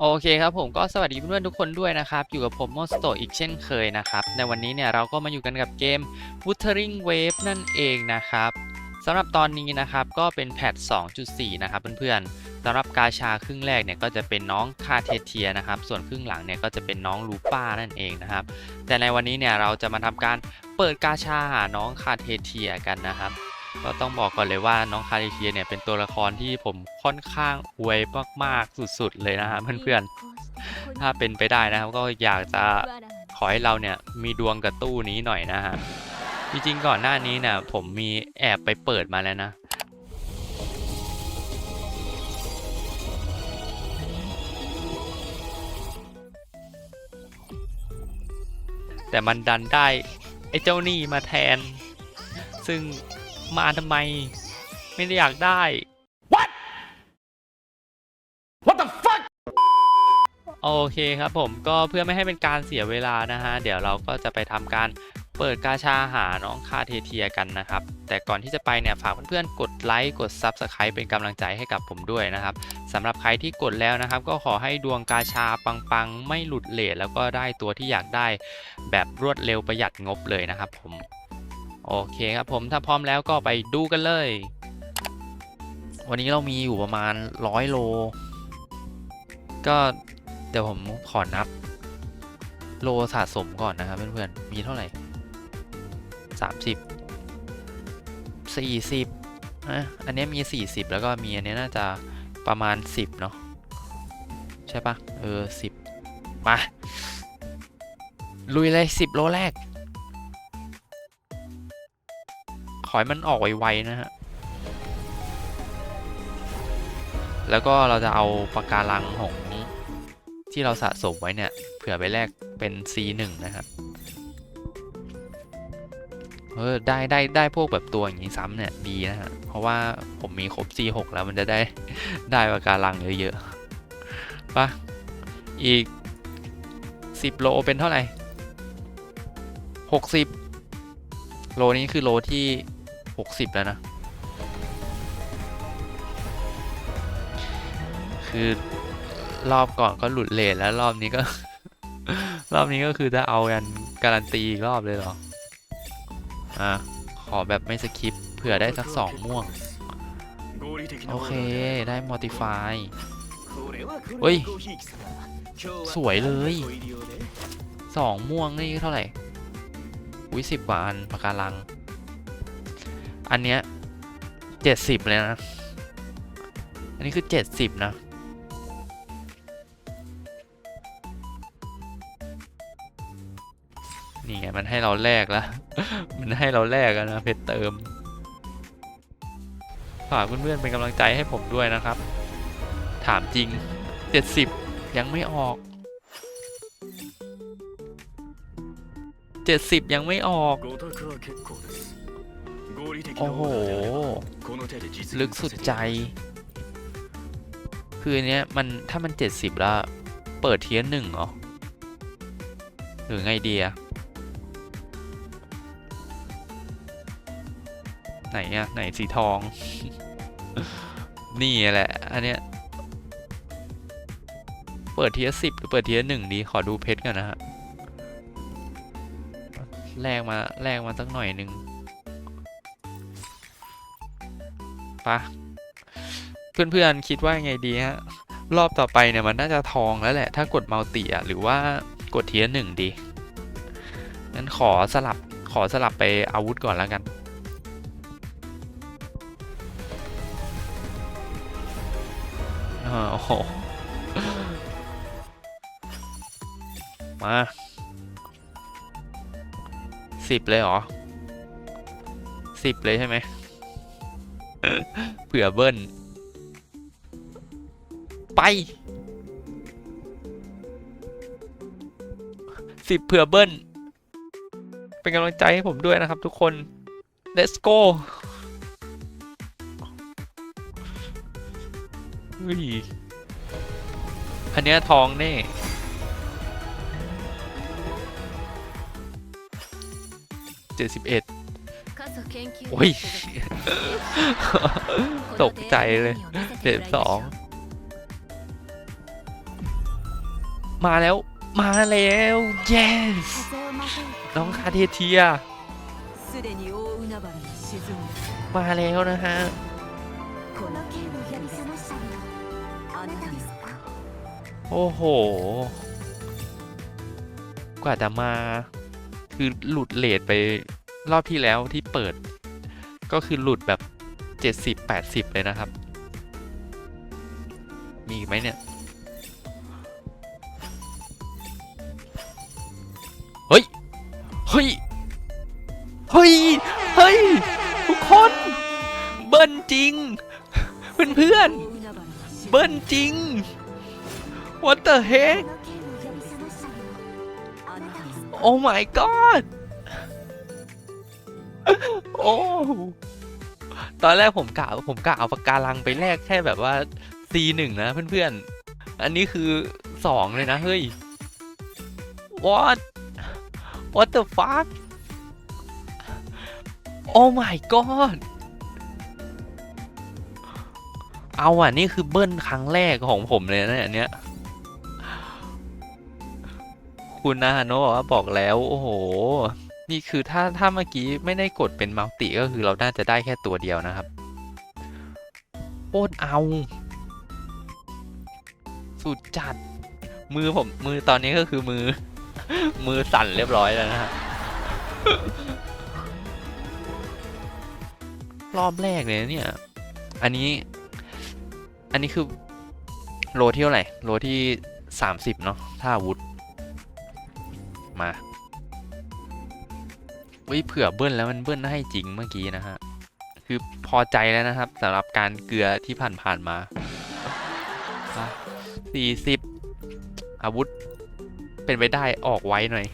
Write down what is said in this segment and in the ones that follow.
โอเคครับผมก็สวัสดีเพื่อนๆทุกคนด้วยนะครับ อยู่กับผมมอสโตอีกเช่นเคยนะครับ ในวันนี้เนี่ยเราก็มาอยู่กันกับเกม Wuthering Wave นั่นเองนะครับสำหรับตอนนี้นะครับ ก็เป็นแพท 2.4 นะครับเพื่อนๆสำหรับกาชาครึ่งแรกเนี่ยก็จะเป็นน้องคาเทเทียนะครับ ส่วนครึ่งหลังเนี่ยก็จะเป็นน้องลูป้านั่นเองนะครับ แต่ในวันนี้เนี่ยเราจะมาทำการเปิดกาชาหาน้องคาเทเทียกันนะครับ ก็ต้องบอกก่อนเลยว่าน้องคาเทเทียเนี่ยเป็นตัวละครที่ผมค่อนข้างอวยมากๆสุดๆเลยนะครับเพื่อนๆ ถ้าเป็นไปได้นะครับก็อยากจะขอให้เราเนี่ยมีดวงกับตู้นี้หน่อยนะฮะ จริงๆก่อนหน้านี้เนี่ยผมมีแอบไปเปิดมาแล้วนะแต่มันดันได้ไอ้เจ้านี่มาแทน ซึ่ง มาทำไม ไม่ได้อยากได้ What the fuck โอเคครับผมก็เพื่อไม่ให้เป็นการเสียเวลานะฮะ เดี๋ยวเราก็จะไปทำการเปิดกาชาหาน้องคาเทเทียกันนะครับ แต่ก่อนที่จะไปเนี่ยฝากเพื่อนๆกดไลค์กด Subscribe เป็นกำลังใจให้กับผมด้วยนะครับสำหรับใครที่กดแล้วนะครับ ก็ขอให้ดวงกาชาปังๆ ไม่หลุดเลทแล้วก็ได้ตัวที่อยากได้แบบรวดเร็วประหยัดงบเลยนะครับผม โอเคครับผมถ้าพร้อมแล้วก็ไปดูกันเลย วันนี้เรามีอยู่ประมาณร้อยโล ก็เดี๋ยวผมขอนับ โลสะสมก่อนนะครับเพื่อนๆมีเท่าไหร่สามสิบสี่สิบอะอันนี้มีสี่สิบแล้วก็มีอันนี้น่าจะประมาณสิบเนาะใช่ปะเออสิบมา ลุยเลยสิบโลแรก อให้มันออกไวๆนะฮะ แล้วก็เราจะเอาปากการังของที่เราสะสมไว้เนี่ย เผื่อไปแลกเป็น C1 นะครับเออได้ได้ได้พวกแบบตัวอย่างนี้ซ้ำเนี่ยดีนะฮะ เพราะว่าผมมีครบ C6 แล้วมันจะได้ได้ปากการังเยอะๆปะอีก 10 โลเป็นเท่าไหร่ 60 โลนี้คือโลที่ 60 แล้วนะ คือรอบก่อนก็หลุดเลทแล้วรอบนี้ก็ รอบนี้ก็คือจะเอากันการันตีอีกรอบเลยเหรอ อะ ขอแบบไม่สคิปเผื่อได้สักสองม่วง โอเคได้ modify เฮ้ย สวยเลยสองม่วงนี่เท่าไหร่อุ้ยสิบกว่าอันปากการัง อันเนี้ยเจ็ดสิบเลยนะ อันนี้คือเจ็ดสิบนะ นี่ไง มันให้เราแลกล้วมันให้เราแลกนะเพชรเติม ฝากเพื่อนๆเป็นกำลังใจให้ผมด้วยนะครับ ถามจริง70ยังไม่ออก70ยังไม่ออก โอ้โห ลึกสุดใจ คืออันเนี้ยมันถ้ามัน 70 แล้ว เปิดเทียนหนึ่งเหรอ หรือไงดีอะไหนอะไหนสีทอง นี่แหละ อันเนี้ย เปิดเทียสิบหรือเปิดเทียหนึ่งดี ขอดูเพชรกันนะฮะ แลกมาแลกมาสักหน่อยหนึ่ง ปะเพื่อนๆคิดว่าไงดีฮะ รอบต่อไปเนี่ยมันน่าจะทองแล้วแหละ ถ้ากดมัลติอะหรือว่ากดเทียร์หนึ่งดีงั้นขอสลับขอสลับไปอาวุธก่อนแล้วกันโอ้โหมาสิบเลยเหรอสิบเลยใช่ไหม เผื่อเบิ้ลไปสิบเผื่อเบิ้ลเป็นกำลังใจให้ผมด้วยนะครับทุกคน let's go อุ้ยอันเนี้ยทองแน่เจ็ดสิบเอ็ด โอ้ย ตกใจเลยเจ็บสอง มาแล้ว มาแล้ว yes น้องคาเทเทีย มาแล้วนะฮะ โอ้โห กว่าจะมา คือหลุดเลดไป รอบที่แล้วที่เปิด ก็คือหลุดแบบ 70-80 เลยนะครับ มีไหมเนี่ย เฮ้ย เฮ้ย เฮ้ย เฮ้ย ทุกคน เบิ้ลจริง เพื่อนเพื่อนเบิ้ลจริง What the heck Oh my god โอ้ ตอนแรกผมกะผมกะเอาปากการังไปแลกแค่แบบว่า C1 นะเพื่อนๆ อันนี้คือ2เลยนะเฮ้ย What What the fuck Oh my god เอาอะ นี่คือเบิ้ลครั้งแรกของผมเลยนะอันเนี้ย คุณนะฮาโนะบอกว่าบอกแล้ว โอ้โห นี่คือถ้าถ้าเมื่อกี้ไม่ได้กดเป็นมัลติก็คือเราน่าจะได้แค่ตัวเดียวนะครับโคตรเอา สุดจัด มือผมมือตอนนี้ก็คือมือ มือสั่นเรียบร้อยแล้วนะฮะรอบแรกเลยเนี่ย อันนี้ อันนี้คือ โลที่เท่าไหร่ โลที่สามสิบเนาะ ถ้าอาวุธ มา วิเผื่อเบิ้ลแล้วมันเบิ้ลให้จริงเมื่อกี้นะฮะ คือพอใจแล้วนะครับสำหรับการเกลือที่ผ่านๆมาสี่สิบอาวุธ เป็นไปได้ออกไว้หน่อย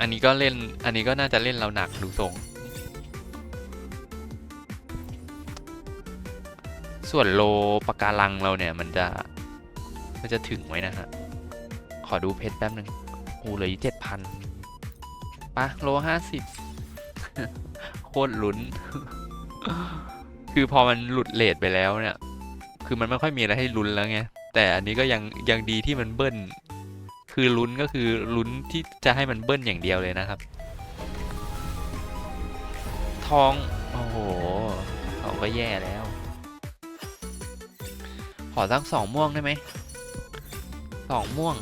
อันนี้ก็เล่น อันนี้ก็น่าจะเล่นเราหนักดูทรง ส่วนโลปะการังเราเนี่ยมันจะ มันจะถึงไว้นะฮะ ขอดูเพชรแป๊บหนึ่งอูเหลืออยู่เจ็ดพันปะโลห้าสิบโคตรลุ้น คือพอมันหลุดเลทไปแล้วเนี่ย คือมันไม่ค่อยมีอะไรให้ลุ้นแล้วไง แต่อันนี้ก็ยังยังดีที่มันเบิ้ล คือลุ้นก็คือลุ้นที่จะให้มันเบิ้ลอย่างเดียวเลยนะครับ ทอง โอ้โหทองก็แย่แล้ว ขอสักสองม่วงได้ไหม สองม่วง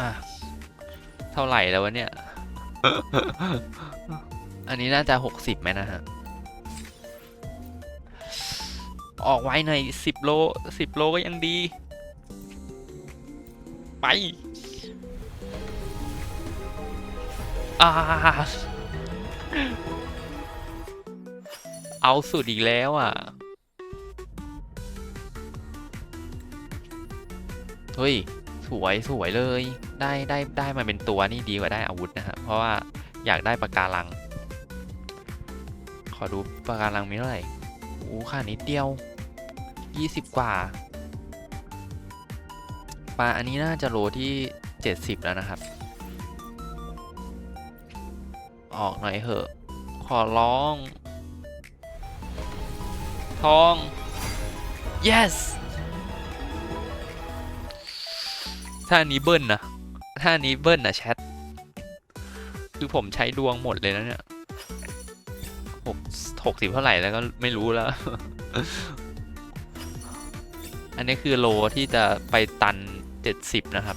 อะ เท่าไหร่แล้ววะเนี่ย อันนี้น่าจะหกสิบไหมนะฮะ ออกไว้หน่อยสิบโลสิบโลก็ยังดี ไป อ่าเอาสุดอีกแล้วอะ เฮ้ย สวยสวยเลย ได้ได้ได้มาเป็นตัวนี่ดีกว่าได้อาวุธนะฮะ เพราะว่าอยากได้ปากการัง ขอดูปากการังมีเท่าไหร่โอ้ค่านิดเดียว 20 กว่า ปลาอันนี้น่าจะโลที่ 70 แล้วนะครับ ออกหน่อยเหอะ ขอร้อง ทอง yes ถ้านี้เบิ้ลนะถ้านี้เบิ้ลนะแชท คือผมใช้ดวงหมดเลยนะเนี่ยหกหกสิบเท่าไหร่แล้วก็ไม่รู้แล้ว อันนี้คือโลที่จะไปตันเจ็ดสิบนะครับ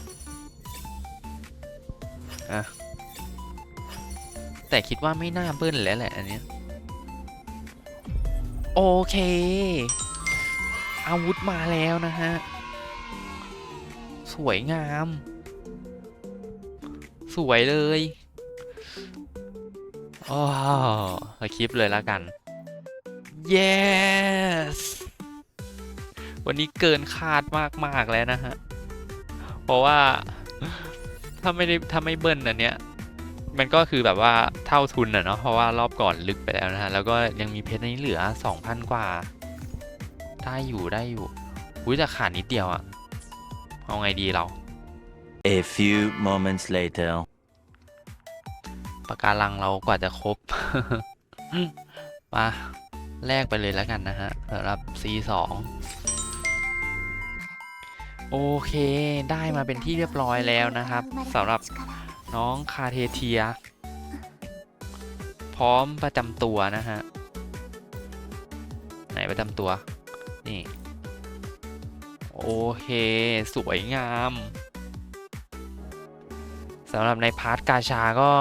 อะแต่คิดว่าไม่น่าเบิ้ลแล้วแหละอันเนี้ยโอเค อาวุธมาแล้วนะฮะ สวยงาม สวยเลยอ๋อเอาคลิปเลยแล้วกัน yes วันนี้เกินคาดมาก ๆ แล้วนะฮะ เพราะว่าถ้าไม่ได้ถ้าไม่เบิ้ลอันเนี้ย มันก็คือแบบว่าเท่าทุนอะเนาะ เพราะว่ารอบก่อนลึกไปแล้วนะฮะ แล้วก็ยังมีเพชรนนี้เหลือ 2,000 กว่า ได้อยู่ได้อยู่ อุ้ยแต่ขาดนิดเดียวอะ เอาไงดีเรา A few moments later. ปะการังเรากว่าจะครบ มาแลกไปเลยแล้วกันนะฮะสำหรับ C2 โอเค ได้มาเป็นที่เรียบร้อยแล้วนะครับสำหรับน้องคาเทเทีย พร้อมประจำตัวนะฮะ ไหนประจำตัว นี่ โอเค สวยงามสำหรับในพาร์ทกาชาก็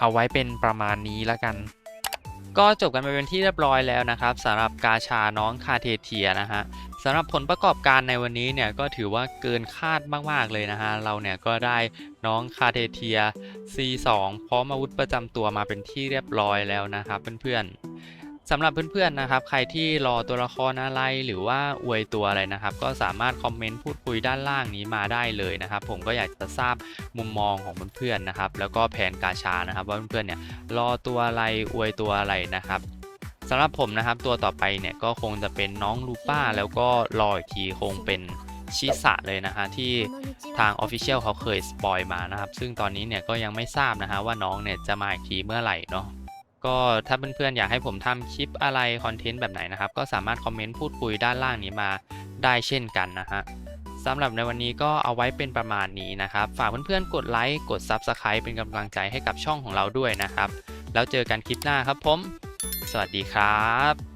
เอาไว้เป็นประมาณนี้แล้วกัน ก็จบกันไปเป็นที่เรียบร้อยแล้วนะครับสำหรับกาชาน้องคาเทเทียนะฮะสำหรับผลประกอบการในวันนี้เนี่ยก็ถือว่าเกินคาดมาก ๆ เลยนะฮะ เราเนี่ยก็ได้น้องคาเทเทีย C2 พร้อมอาวุธประจำตัวมาเป็นที่เรียบร้อยแล้วนะครับเพื่อนๆ สำหรับเพื่อนๆนะครับ ใครที่รอตัวละครอะไรหรือว่าอวยตัวอะไรนะครับ ก็สามารถคอมเมนต์พูดคุยด้านล่างนี้มาได้เลยนะครับ ผมก็อยากจะทราบมุมมองของเพื่อนๆนะครับ แล้วก็แผนกาชานะครับ ว่าเพื่อนๆเนี่ยรอตัวอะไรอวยตัวอะไรนะครับสำหรับผมนะครับตัวต่อไปเนี่ยก็คงจะเป็นน้องลูป้าแล้วก็รออีกทีคงเป็นชิสะเลยนะฮะที่ทาง Official เขาเคยสปอยมานะครับ ซึ่งตอนนี้เนี่ยก็ยังไม่ทราบนะฮะว่าน้องเนี่ยจะมาอีกทีเมื่อไหร่เนาะ ก็ถ้าเพื่อนๆอยากให้ผมทำคลิปอะไรคอนเทนต์แบบไหนนะครับ ก็สามารถคอมเมนต์พูดคุยด้านล่างนี้มาได้เช่นกันนะฮะสำหรับในวันนี้ก็เอาไว้เป็นประมาณนี้นะครับ ฝากเพื่อนๆกดไลค์กด Subscribe เป็นกำลังใจให้กับช่องของเราด้วยนะครับ แล้วเจอกันคลิปหน้าครับผม สวัสดีครับ